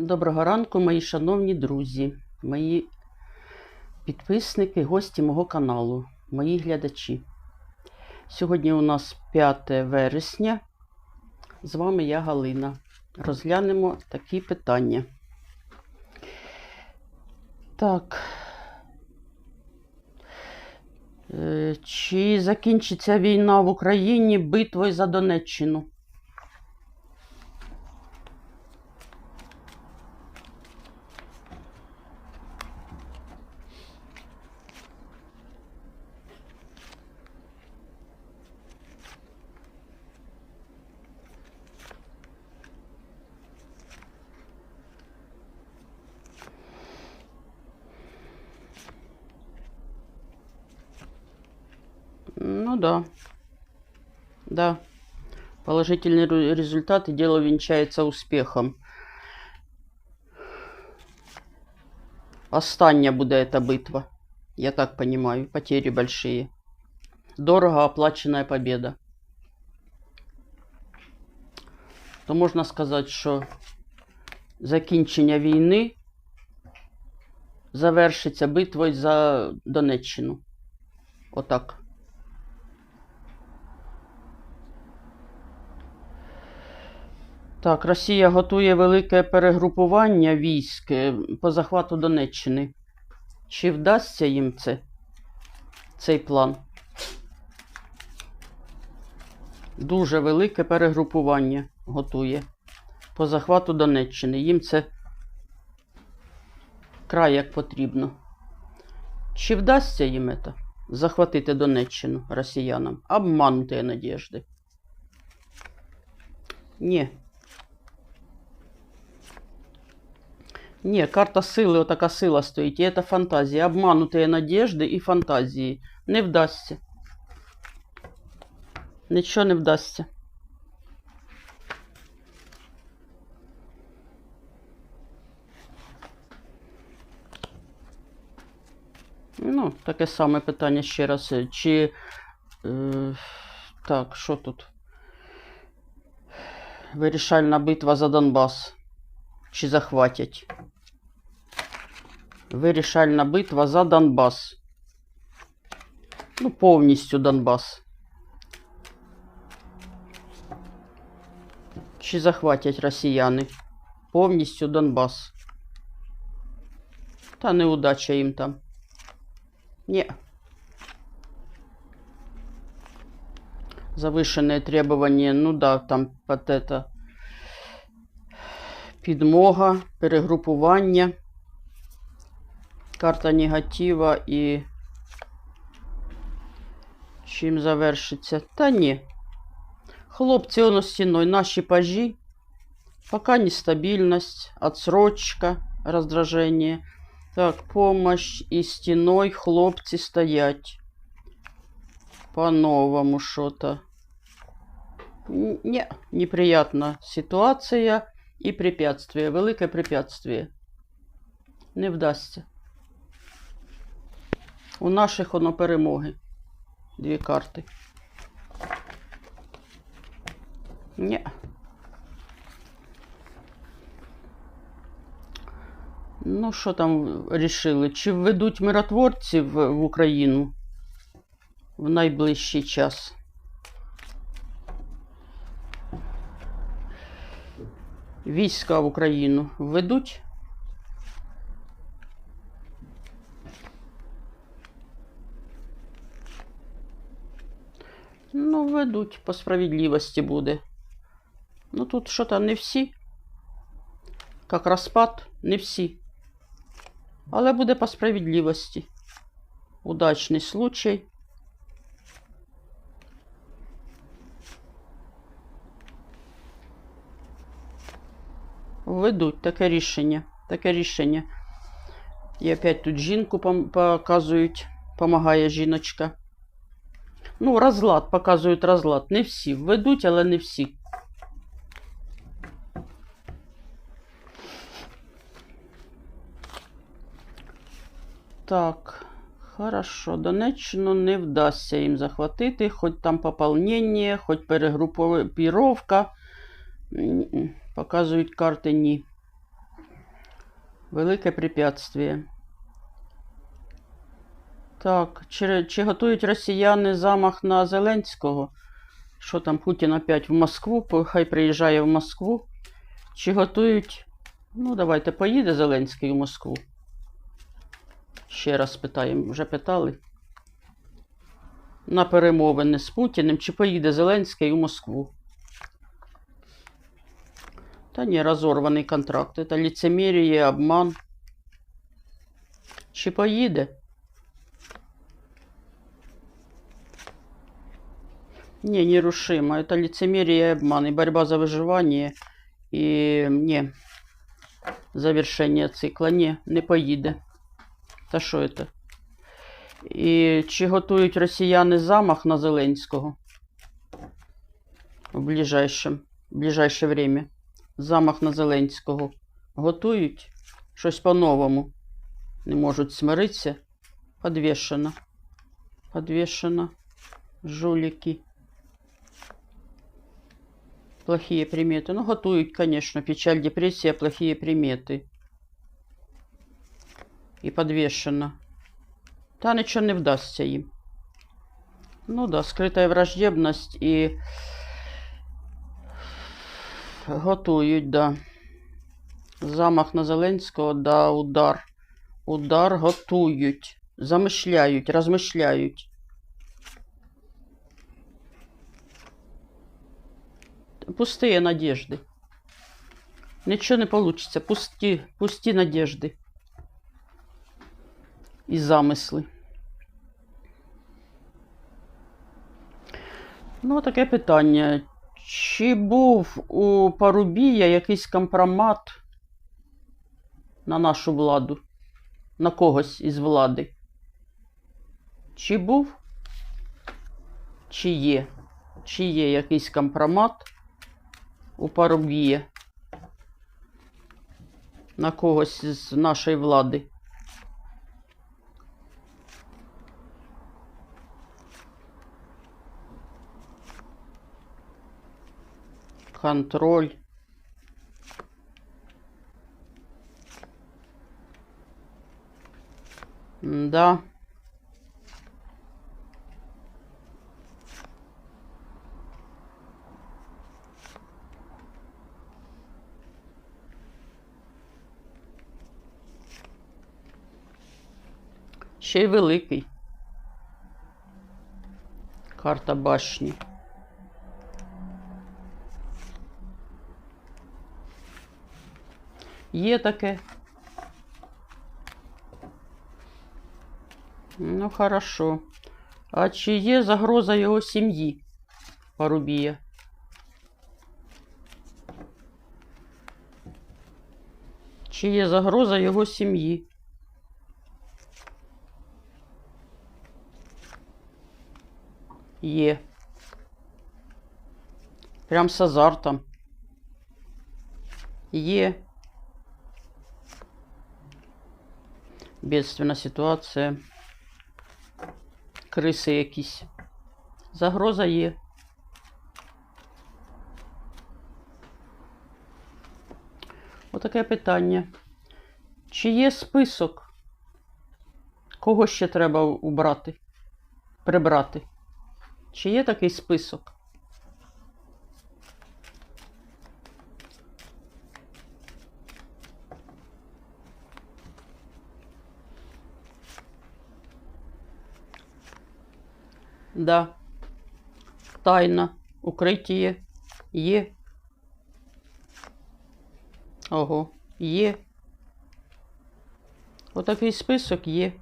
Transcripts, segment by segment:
Доброго ранку, мої шановні друзі, мої підписники, гості мого каналу, мої глядачі. Сьогодні у нас 5 вересня. З вами я Галина. Розглянемо такі питання. Так. Е, Чи закінчиться війна в Україні битвою за Донеччину? Ну да. Да. Положительный результат и дело венчается успехом. Остання буде эта битва. Я так понимаю. Потери большие. Дорого оплаченная победа. То можна сказати, що закінчення війни завершиться битвою за Донеччину. Отак. Так, Росія готує велике перегрупування військ е, по захвату Донеччини. Чи вдасться їм це, цей план? Дуже велике перегрупування готує по захвату Донеччини. Їм це край як потрібно. Чи вдасться їм це? Захватити Донеччину росіянам? Обманутые надежди. Ні. Ні, карта сили, отака сила стоїть. І це фантазія. Обмануті надіжди і фантазії. Не вдасться. Нічого не вдасться. Ну, таке саме питання ще раз. Е, Чи. Е, так, що тут? Вирішальна битва за Донбас. Чи захватять? Вирішальна битва за Донбас. Ну, повністю Донбас. Чи захватять росіяни? Повністю Донбас. Та неудача їм там. Ні. Завышенные требования, ну да, там под это підмога, перегрупування, карта негатива і чим завершиться? Та ні. Хлопці, воно стіною, наші пажі. Пока нестабильность, отсрочка, раздражение. Так, помощь і стіною хлопці стоять. По-новому що-то. Н- Ні, неприятна ситуація і препятствие, велике препятствие. Не вдасться. У наших воно перемоги. Дві карти. Ні. Ну, що там рішили? Чи введуть миротворців в Україну в найближчий час? Війська в Україну введуть? Ну, ведуть, по справедливості буде. Ну, тут що-то не всі. Як розпад, не всі. Але буде по справедливості. Удачний случай. Введуть таке рішення. Таке рішення. І опять тут жінку показують. Помагає жіночка. Ну, розлад, показують розлад. Не всі. Введуть, але не всі. Так, хорошо. Донеччину не вдасться їм захватити, хоч там пополнення, хоч перегруповка. Показують карти ні. Велике препятствие. Так, чи, чи готують росіяни замах на Зеленського? Що там Путін опять в Москву, хай приїжджає в Москву. Чи готують. Ну, давайте, поїде Зеленський в Москву. Ще раз питаємо, вже питали. На перемовини з Путіним, чи поїде Зеленський у Москву? Та ні, розорваний контракт. Це ліцемірія, обман. Чи поїде? Не, нерушимо. Это лицемерие и обман, и борьба за выживание, и не завершення цикла. Ні, не поїде. Та що це? І чи готують росіяни замах на Зеленського в ближайшем, в ближайше время? Замах на Зеленського готують щось по-новому. Не можуть смиритися. Подвішено. Подвішено. Жулики. Плохие приметы. Ну, готують, конечно. Печаль, депрессия, плохие приметы. І подвешено. Та нічого не вдасться їм. Ну да, скрита враждебність і готують, да. Замах на Зеленського, да, удар. Удар готують. Замишляють, розмишляють. Пустые надежды. Ничего не получится. Пусті, пусті надежди. І замисли. Ну, таке питання. Чи був у Парубія якийсь компромат на нашу владу? На когось із влади? Чи був? Чи є? Чи є якийсь компромат у Парубія? На когось з нашої влади? Контроль. Да. Ще й великий. Карта башні. Є таке. Ну, хорошо. А чи є загроза його сім'ї Парубія? Чи є загроза його сім'ї? Є. Прям з азартом. Є. Бедственна ситуація. Криси якісь. Загроза є. Отаке питання. Чи є список? Кого ще треба убрати? Прибрати? Чи є такий список? Да. Тайна. Укриття є. Ого, є. Отакий список є.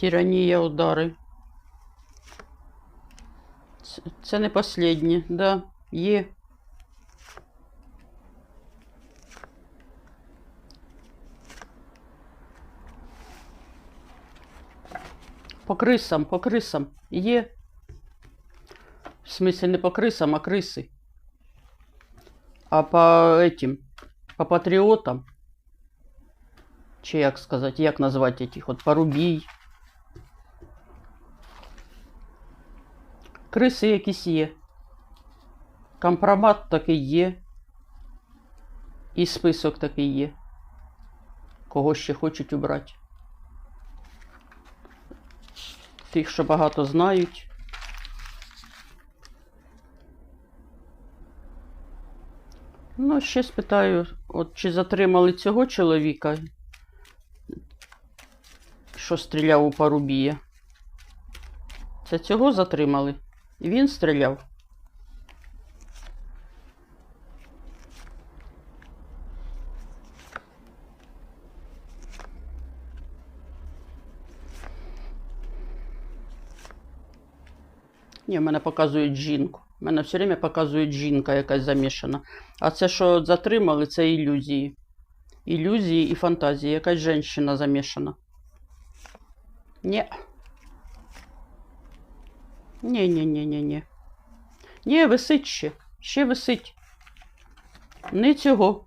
Тиранія удари. Це, це не останнє, да, є. По крисам, по крисам є. В смысле не по крисам, а криси. А по этим, по патріотам. Чи як сказати, як назвати этих от порубій. Криси якісь є. Компромат такий є. І список такий є. кого ще хочуть убрати. Тих, що багато знають. Ну, ще спитаю, от чи затримали цього чоловіка, що стріляв у Парубія? Це цього затримали? Він стріляв? Ні, в мене показують жінку. В мене все время показують жінка якась замішана. А це, що затримали, це ілюзії. Ілюзії і фантазії. Якась жінка замішана. Ні. Ні, ні, ні, ні, ні. Ні, висить ще. Ще висить. Не цього.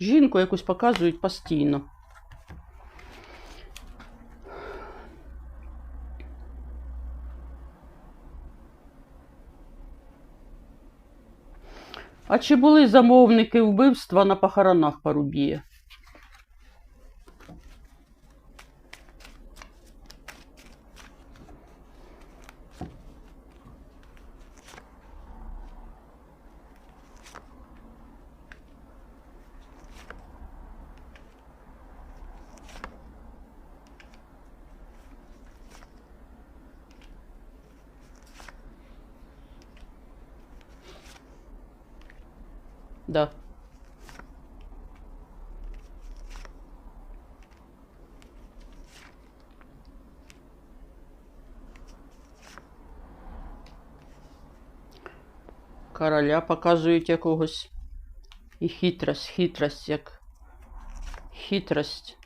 Жінку якусь показують постійно. А чи були замовники вбивства на похоронах Парубія? Да. Короля показують якогось. І хитрость, хитрость, як хитрость.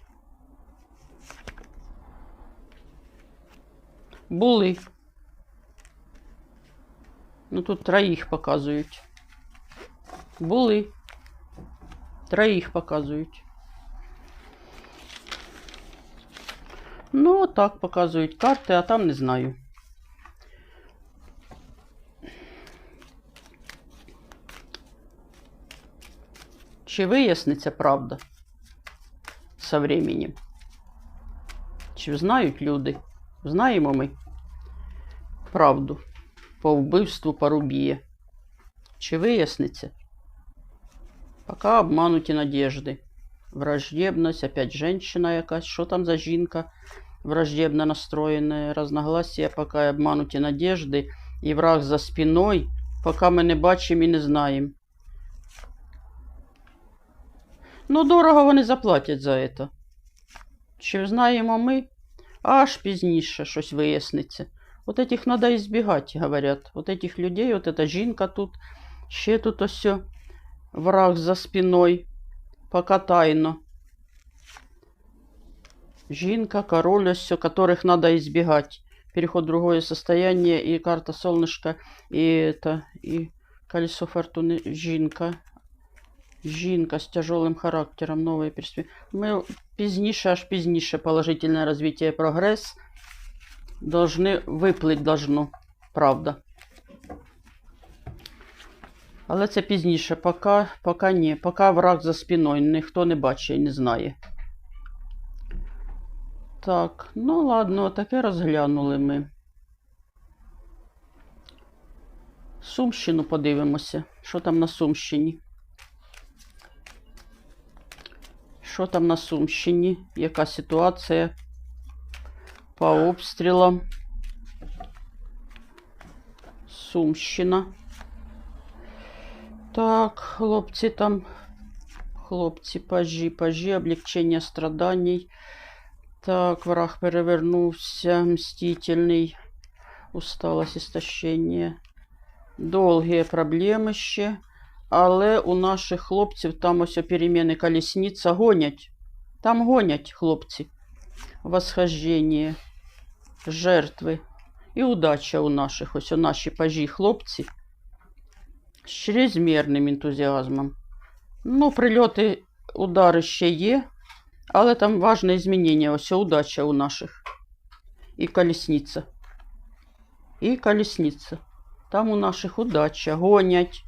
Були. Ну тут троїх показують. Були. Троїх показують. Ну, так показують карти, а там не знаю. Чи виясниться правда со временем? Чи знають люди? Знаємо ми правду по вбивству Парубія? Чи виясниться? Пока обмануті надежди. Враждебность, опять женщина якась. Що там за жінка враждебно настроєна? Разногласия, пока обмануті надежди. І враг за спиною, поки ми не бачимо і не знаємо. Ну, дорого вони заплатять за це. Чи знаємо ми? Аж пізніше щось виясниться. Вот этих надо избегать, говорят. Вот этих людей, вот эта жінка тут, ще тут ось враг за спиной, пока тайно. Жінка, король, ось, которых надо избегать. Переход в другое состояние, и карта солнышка, и это, и колесо фортуны, жінка. Жінка з тяжелым характером, новые перспективы. Ми пізніше, аж пізніше положительное развитие, прогресс должны виплить должно, правда. Але це пізніше, поки, поки ні. Поки враг за спиною, ніхто не бачить не знає. Так, ну ладно, таке розглянули ми. Сумщину подивимося. Що там на Сумщині? Що там на Сумщині? Яка ситуація по обстрілам? Сумщина. Так, хлопці там, хлопці, пажі, пажі, облегчення страданий. Так, враг перевернувся, мстительний, усталость, істощення. Довгі проблеми ще. Але у наших хлопців там ось переміни колісниця гонять. Там гонять хлопці. Восхождення, жертви. І удача у наших, ось у наші пажі хлопці з чрезмірним ентузіазмом. Ну, прильоти, удари ще є, але там важне змінення. Ось удача у наших. І колісниця. І колісниця. Там у наших удача. Гонять.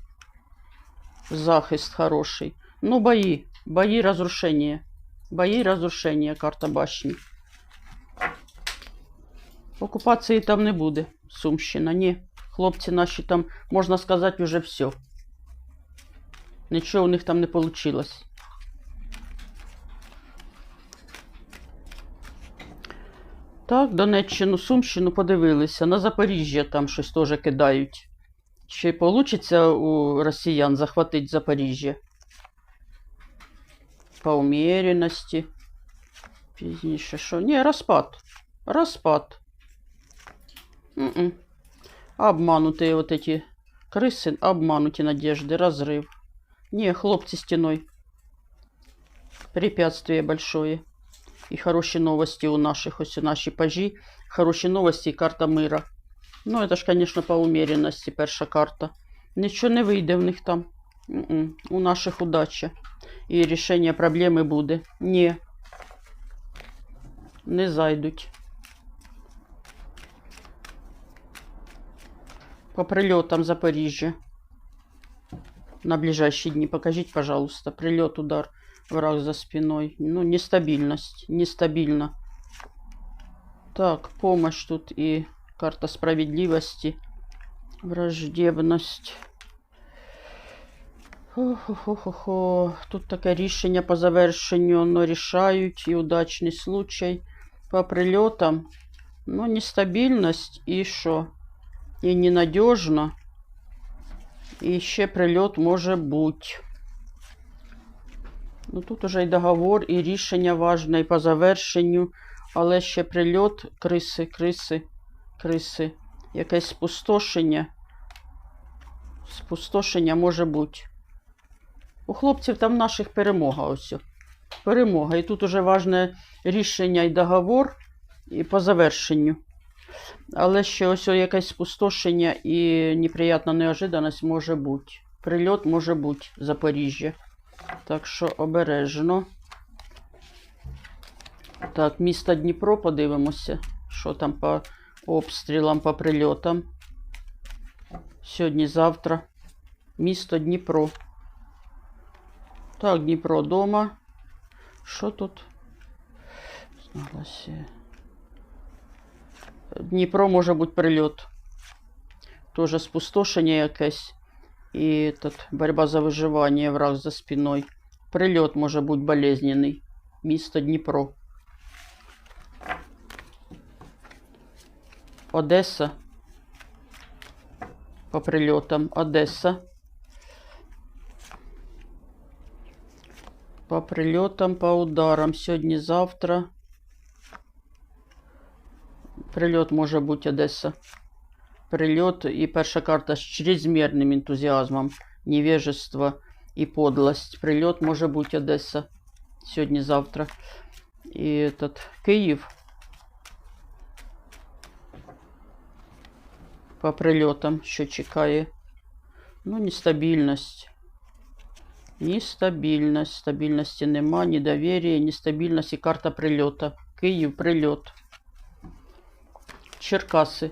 Захист хороший. Ну, бої. Бої розрушення. Бої розрушення, карта башні. Окупації там не буде. Сумщина, ні. Хлопці наші там, можна сказати, вже все. Нічого у них там не вийшло. Так, Донеччину, Сумщину подивилися. На Запоріжжя там щось теж кидають. Чи вийде у росіян захватити Запоріжжя? По умеренності. Пізніше що? Ні, розпад. Розпад. М-м. Обманутые вот эти крысы, обмануті надежды, разрыв. Не, хлопці стеной. Препятствие большое. І хороші новості у наших, ось у наші пажі. Хороші новості і карта мира. Ну, це ж, звісно, по умеренності перша карта. Нічого не вийде в них там. М-м. У наших удача. І рішення проблеми буде. Ні. Не зайдуть. По прилетам Запоріжжя. На ближайшие дни покажите, пожалуйста. Прилет, удар, враг за спиной. Ну, нестабильность. Нестабильно. Так, помощь тут и карта справедливости. Враждебность. Хо-хо-хо-хо. Тут таке рішення по завершенню, но рішають і удачний случай. По прильотам. Ну, нестабільність і що? І ненадежно. І ще прильот може бути. Ну, тут уже і договор, і рішення важне, і по завершенню. Але ще прильот, криси, криси, криси. Якесь спустошення. Спустошення може бути. У хлопців там наших перемога ось. Перемога. І тут уже важне рішення і договор, і по завершенню. Але ще ось якесь спустошення і неприятна неожиданність може бути. Прильот може бути в Запоріжжя. Так що обережно. Так, місто Дніпро подивимося, що там по обстрілам, по прильотам. Сьогодні-завтра. Місто Дніпро. Так, Дніпро дома. Що тут? Зналася. Дніпро може бути прильот. Тоже спустошення якесь. І тут боротьба за виживання, враг за спиною. Прильот може бути болезненний. Місто Дніпро. Одеса. По прильотам. Одеса. По прильотам, по ударам. Сьогодні-завтра. Прильот може бути Одеса. Прильот і перша карта з чрезмірним ентузіазмом, невежество і подлость. Прильот може бути Одеса сьогодні-завтра. І этот Київ. По прильотам, що чекає. Ну, нестабільність. Нестабільність. Стабільності нема, недовір'я, нестабільність і карта прильота. Київ, прильот. Черкаси.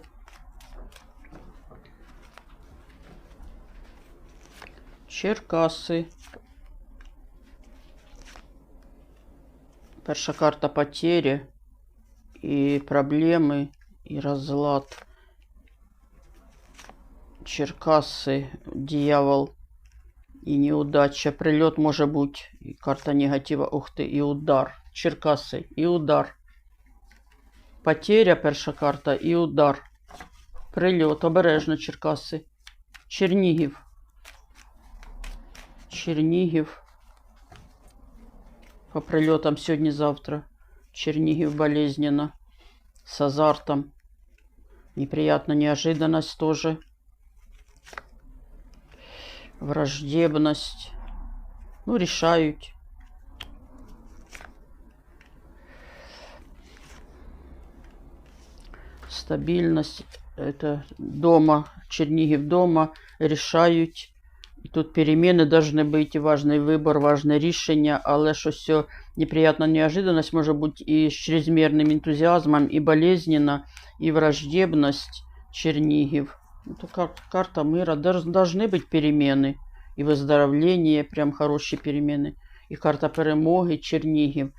Черкаси. Перша карта потери і проблеми, і розлад. Черкаси, дьявол і неудача. Прильот може бути. І карта негатива. Ух ти, і удар. Черкаси, і удар. Потеря перша карта і удар. Прильот. Обережно Черкаси. Чернігів. Чернігів. По прильотам сьогодні-завтра. Чернігів болезненно. С азартом. Неприятная неожиданность тоже. Враждебность. Ну, решают. Стабильность. Это дома. Чернигів дома. Решают. І тут переміни должны бути, і важний вибор, важне рішення, але що все неприятна неожиданность може бути і з чрезмірним ентузіазмом, і болезненно, і враждебність Чернігів. Это кар карта мира. Должны быть перемены. И выздоровление, прям хорошие перемены. і карта перемоги, Чернігів.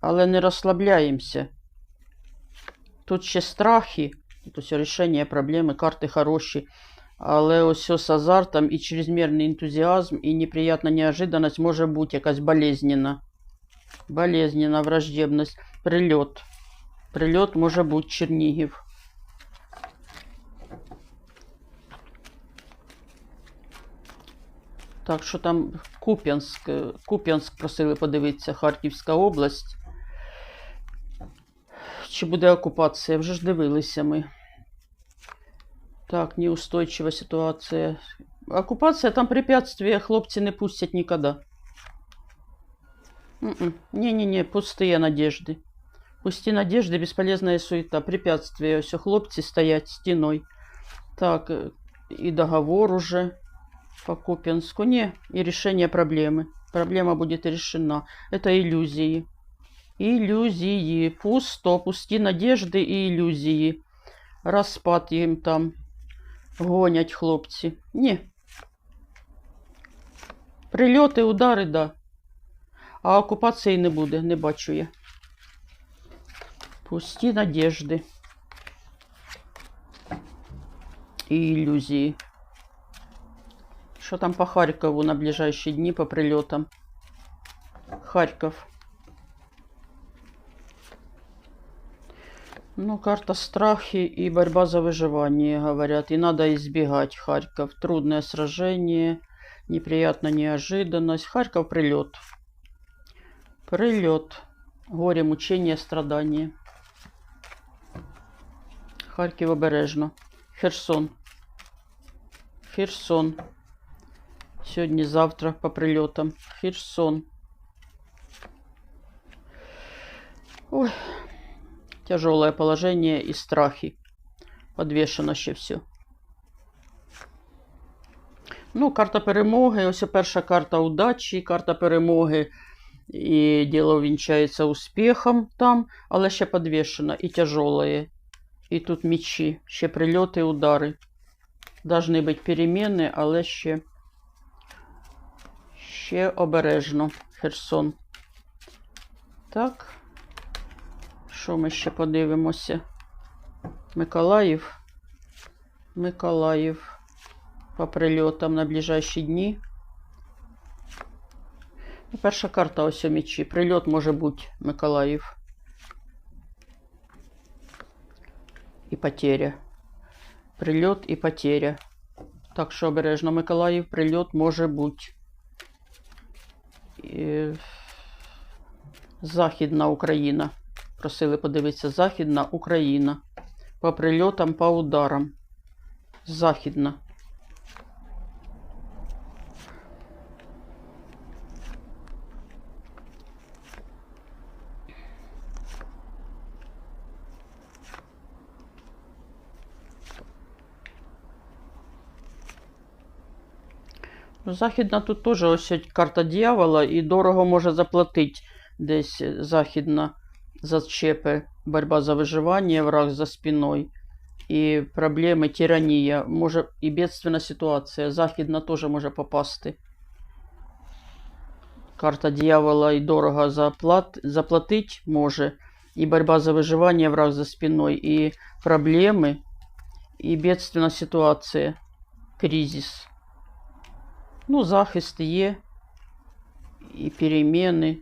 Але не розслабляємося. Тут ще страхи, тут ось рішення проблеми, карти хороші. Але ось з азартом і чрезмірний ентузіазм, і неприятна неожиданность може бути якась болезненна. Болезненна враждебність. Прильот. Прильот може бути Чернігів. Так, що там Куп'янськ, Куп'янськ просили подивитися, Харківська область. Чи буде окупація? Вже ж дивилися ми. Так, неустойчива ситуація. Оккупация, там препятствия хлопці не пустять ніколи. М-м. Не-не-не, пустые надежды. Пусті надежды, бесполезная суета. Препятствия, все, хлопці стоять стеной. Так, э, и договор уже по Купинску. Не, и решение проблемы. Проблема будет решена. Это иллюзии. Иллюзии. Пусто, пусті надежды и иллюзии. Розпад їм там гонять хлопці. Ні. Прильоти, удари, да. А окупації не буде, не бачу я. Пусті надежди. І ілюзії. Що там по Харкову на ближайші дні по прильотам? Харків. Ну, карта страхи и борьба за выживание, говорят. И надо избегать Харьков. Трудное сражение, неприятная неожиданность. Харьков прилет. Прилет. Горе, мучение, страдания. Харків обережно. Херсон. Херсон. Сьогодні, завтра по прильотам. Херсон. Ой. Тяжелое положение и страхи. Подвішено ще все. Ну, карта перемоги. Ось перша карта удачі, карта перемоги. І діло вінчається успіхом там, але ще подвішено і тяжелое. І тут мечі, ще прильоти, удари. Должны бути переміни, але ще, ще обережно. Херсон. Так. Що ми ще подивимося? Миколаїв. Миколаїв. По прильотам на ближайші дні. Ну, Перша карта ось у мечі. Прильот може бути Миколаїв. І потеря. Прильот і потеря. Так що обережно Миколаїв, прильот може бути. І... Західна Україна. Просили подивитися Західна Україна. По прильотам, по ударам. Західна. Ну, Західна тут теж ось карта дьявола і дорого може заплатити десь західна зачепи, борьба за выживание, враг за спиной и проблемы, тирания, може і бедственна ситуація. Західна теж може попасти. Карта дьявола і дорого заплат... заплатить може. І борьба за выживание, враг за спиной, і проблеми, і бедственна ситуація, кризис. Ну, захист є, і переміни.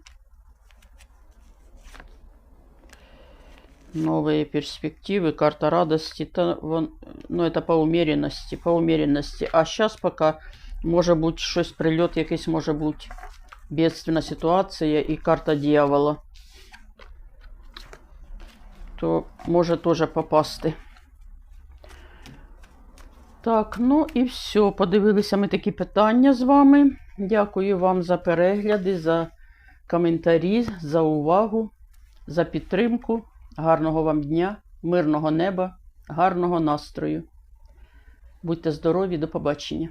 Новые перспективы, карта радости, та, вон, ну это по умеренности, по умеренности. А сейчас пока може бути щось, прильот якийсь може бути. Бедственна ситуація і карта дьявола. То може теж попасти. Так, ну і все. Подивилися ми такі питання з вами. Дякую вам за перегляди, за коментарі, за увагу, за підтримку. Гарного вам дня, мирного неба, гарного настрою. Будьте здорові, до побачення.